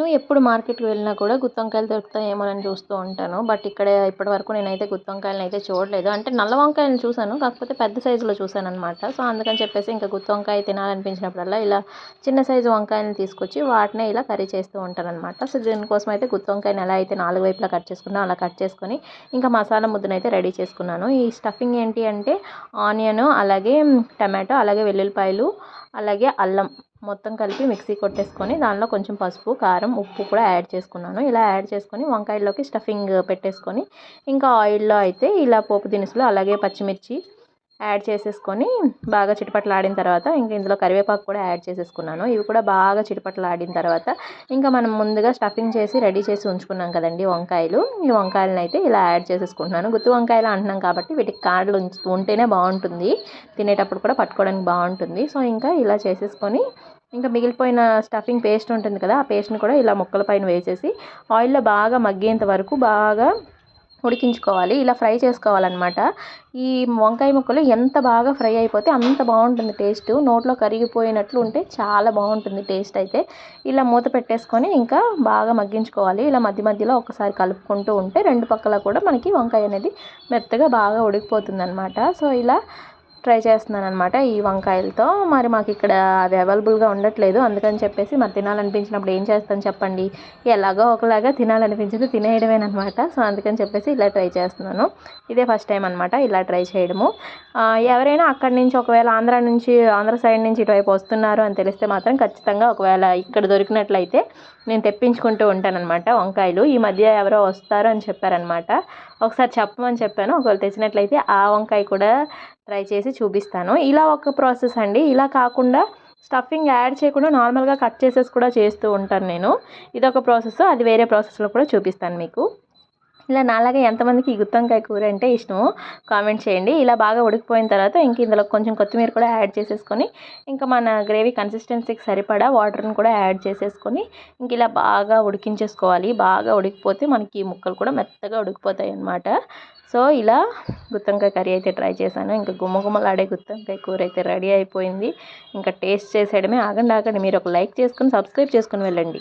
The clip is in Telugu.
నువ్వు ఎప్పుడు మార్కెట్కి వెళ్ళినా కూడా గుత్తొంకాయలు దొరుకుతాయేమోనని చూస్తూ ఉంటాను. బట్ ఇక్కడ ఇప్పటివరకు నేనైతే గుత్తొంకాయలను అయితే చూడలేదు. అంటే నల్ల వంకాయలను చూశాను కాకపోతే పెద్ద సైజులో చూశాను అనమాట సో అందుకని చెప్పేసి ఇంకా గుత్తొంకాయ తినాలనిపించినప్పుడల్లా ఇలా చిన్న సైజు వంకాయలను తీసుకొచ్చి వాటినే ఇలా కర్రీ చేస్తూ ఉంటాను అనమాట సో దీనికోసం అయితే గుత్తొంకాయని ఎలా అయితే నాలుగు వైపులా కట్ చేసుకున్నా అలా కట్ చేసుకొని ఇంకా మసాలా ముద్దను అయితే రెడీ చేసుకున్నాను. ఈ స్టఫింగ్ ఏంటి అంటే ఆనియన్ అలాగే టమాటో అలాగే వెల్లుల్లిపాయలు అలాగే అల్లం మొత్తం కలిపి మిక్సీ కొట్టేసుకొని దానిలో కొంచెం పసుపు కారం ఉప్పు కూడా యాడ్ చేసుకున్నాను. ఇలా యాడ్ చేసుకొని వంకాయల్లోకి స్టఫింగ్ పెట్టేసుకొని ఇంకా ఆయిల్లో అయితే ఇలా పోపు దినుసులు అలాగే పచ్చిమిర్చి యాడ్ చేసేసుకొని బాగా చిటపట్లాడిన తర్వాత ఇంకా ఇందులో కరివేపాకు కూడా యాడ్ చేసేసుకున్నాను. ఇవి కూడా బాగా చిటపట్లాడిన తర్వాత ఇంకా మనం ముందుగా స్టఫింగ్ చేసి రెడీ చేసి ఉంచుకున్నాం కదండి వంకాయలు. ఈ వంకాయలను అయితే ఇలా యాడ్ చేసేసుకుంటున్నాను. గుత్తి వంకాయలు అంటున్నాం కాబట్టి వీటికి కాడలు ఉంటేనే బాగుంటుంది. తినేటప్పుడు కూడా పట్టుకోవడానికి బాగుంటుంది. సో ఇంకా ఇలా చేసేసుకొని ఇంకా మిగిలిపోయిన స్టఫింగ్ పేస్ట్ ఉంటుంది కదా ఆ పేస్ట్ని కూడా ఇలా ముక్కల పైన వేసేసి ఆయిల్లో బాగా మగ్గేంత వరకు బాగా ఉడికించుకోవాలి. ఇలా ఫ్రై చేసుకోవాలన్నమాట. ఈ వంకాయ ముక్కలు ఎంత బాగా ఫ్రై అయిపోతే అంత బాగుంటుంది టేస్ట్. నోట్లో కరిగిపోయినట్లు ఉంటే చాలా బాగుంటుంది టేస్ట్ అయితే. ఇలా మూత పెట్టేసుకొని ఇంకా బాగా మగ్గించుకోవాలి. ఇలా మధ్య మధ్యలో ఒకసారి కలుపుకుంటూ ఉంటే రెండు పక్కల కూడా మనకి వంకాయ అనేది మెత్తగా బాగా ఉడికిపోతుంది అనమాట సో ఇలా ట్రై చేస్తున్నాను అనమాట ఈ వంకాయలతో. మరి మాకు ఇక్కడ అది అవైలబుల్గా ఉండట్లేదు. అందుకని చెప్పేసి మరి తినాలనిపించినప్పుడు ఏం చేస్తాను చెప్పండి. ఎలాగో ఒకలాగా తినాలనిపించింది తినేయడమేనమాట సో అందుకని చెప్పేసి ఇలా ట్రై చేస్తున్నాను. ఇదే ఫస్ట్ టైం అనమాట ఇలా ట్రై చేయడము. ఎవరైనా అక్కడి నుంచి ఒకవేళ ఆంధ్ర నుంచి ఆంధ్ర సైడ్ నుంచి ఇటువైపు వస్తున్నారు అని తెలిస్తే మాత్రం ఖచ్చితంగా ఒకవేళ ఇక్కడ దొరికినట్లయితే నేను తెప్పించుకుంటూ ఉంటానన్నమాట వంకాయలు. ఈ మధ్య ఎవరో వస్తారు అని చెప్పారనమాట ఒకసారి చెప్పమని చెప్పాను. ఒకవేళ తెచ్చినట్లయితే ఆ వంకాయ కూడా ట్రై చేసి చూపిస్తాను. ఇలా ఒక ప్రాసెస్ అండి. ఇలా కాకుండా స్టఫింగ్ యాడ్ చేయకుండా నార్మల్గా కట్ చేసేసి కూడా చేస్తూ ఉంటాను నేను. ఇదొక ప్రాసెస్. అది వేరే ప్రాసెస్లో కూడా చూపిస్తాను మీకు. ఇలా నాలాగా ఎంతమందికి ఈ కూర అంటే ఇష్టమో కామెంట్ చేయండి. ఇలా బాగా ఉడికిపోయిన తర్వాత ఇంక ఇందులో కొంచెం కొత్తిమీర కూడా యాడ్ చేసేసుకొని ఇంకా మన గ్రేవీ కన్సిస్టెన్సీకి సరిపడా వాటర్ని కూడా యాడ్ చేసేసుకొని ఇంక ఇలా బాగా ఉడికించేసుకోవాలి. బాగా ఉడికిపోతే మనకి ముక్కలు కూడా మెత్తగా ఉడికిపోతాయి అన్నమాట. సో ఇలా గుత్తంకాయ కర్రీ అయితే ట్రై చేశాను. ఇంకా గుమ్మగుమ్మలాడే గుత్తంకాయ కూర అయితే రెడీ అయిపోయింది. ఇంకా టేస్ట్ చేసేయడమే ఆగండి ఆగండి. మీరు ఒక లైక్ చేసుకుని సబ్స్క్రైబ్ చేసుకుని వెళ్ళండి.